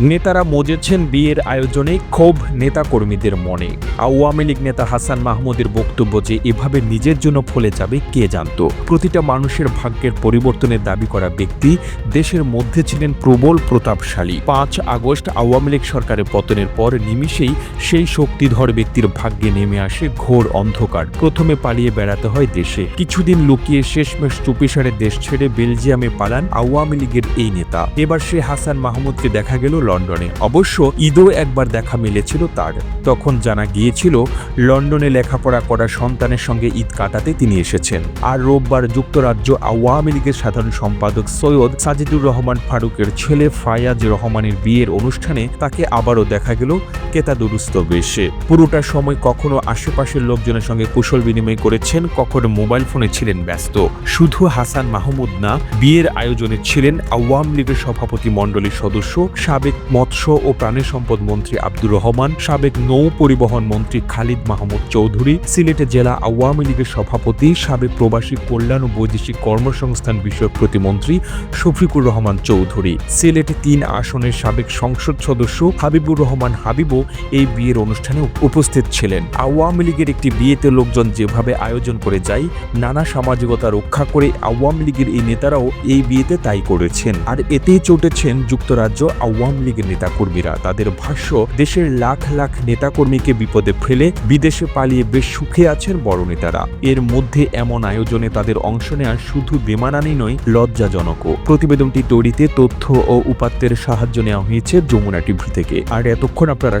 নেতারা মজেছেন বিয়ের আয়োজনে ক্ষোভ নেতাকর্মীদের মনে। আওয়ামী লীগ নেতা হাসান মাহমুদের বক্তব্য যে এভাবে নিজের জন্য ফলে যাবে, কে জানত? প্রতিটা মানুষের ভাগ্যের পরিবর্তনের দাবি করা ব্যক্তি দেশের মধ্যে ছিলেন প্রবল প্রতাপশালী। পাঁচ আগস্ট আওয়ামী লীগ সরকারের পতনের পর নিমিষেই সেই শক্তিধর ব্যক্তির ভাগ্যে নেমে আসে ঘোর অন্ধকার। প্রথমে পালিয়ে বেড়াতে হয় দেশে। কিছুদিন লুকিয়ে শেষমেশ চুপিসারে দেশ ছেড়ে বেলজিয়ামে পালান আওয়ামী লীগের এই নেতা। এবার সে হাসান মাহমুদকে দেখা গেল লন্ডনে। অবশ্য ঈদও একবার দেখা মিলেছিল তার। তখন জানা গিয়েছিল, লন্ডনে লেখাপড়া করা সন্তানের সঙ্গে ঈদ কাটাতে তিনি এসেছেন। আর রোববার যুক্তরাজ্য আওয়ামী লীগের সাধারণ সম্পাদক সৈয়দ সাজিদুর রহমান ফারুকের ছেলে ফায়াজ রহমানের বিয়ের অনুষ্ঠানে তাকে আবারও দেখা গেল কেতাদুরুস্ত বেশে। পুরোটা সময় কখনো আশেপাশের লোকজনের সঙ্গে কুশল বিনিময় করেছেন, কখনো মোবাইল ফোনে ছিলেন ব্যস্ত। শুধু হাসান মাহমুদ না, বিয়ের আয়োজনে ছিলেন আওয়ামী লীগের সভাপতি মণ্ডলীর সদস্য, সাবেক মৎস্য ও প্রাণী সম্পদ মন্ত্রী আব্দুর রহমান, সাবেক নৌ পরিবহন মন্ত্রী খালিদ মাহমুদ চৌধুরী সিলেটে জেলা আওয়ামী লীগের সভাপতি, সাবেক প্রবাসী কল্যাণ ও বৈদেশিক কর্মসংস্থান বিষয়ক প্রতিমন্ত্রী শফিকুর রহমান চৌধুরী। সিলেটে তিন আসনের সাবেক সংসদ সদস্য হাবিবুর রহমান হাবিবও এই বিয়ের অনুষ্ঠানে উপস্থিত ছিলেন। আওয়ামী লীগের একটি বিয়েতে লোকজন যেভাবে আয়োজন করে যায়, নানা সামাজিকতা রক্ষা করে আওয়ামী লীগের এই নেতারাও এই বিয়েতে তাই করেছেন। আর এতেই চটেছেন যুক্তরাজ্য আওয়ামী লীগের নেতাকর্মীরা। তাদের ভাষ্য, দেশের লাখ লাখ নেতাকর্মীকে বিপদে ফেলে বিদেশে পালিয়ে বেশ সুখে আছেন বড় নেতারা। এর মধ্যে এমন আয়োজনে তাদের অংশ নেওয়া শুধু বেমানানি নয়, লজ্জাজনকও। প্রতিবেদনটি তৈরিতে তথ্য ও উপাত্তের সাহায্য নেওয়া হয়েছে যমুনা টিভি থেকে। আর এতক্ষণ আপনারা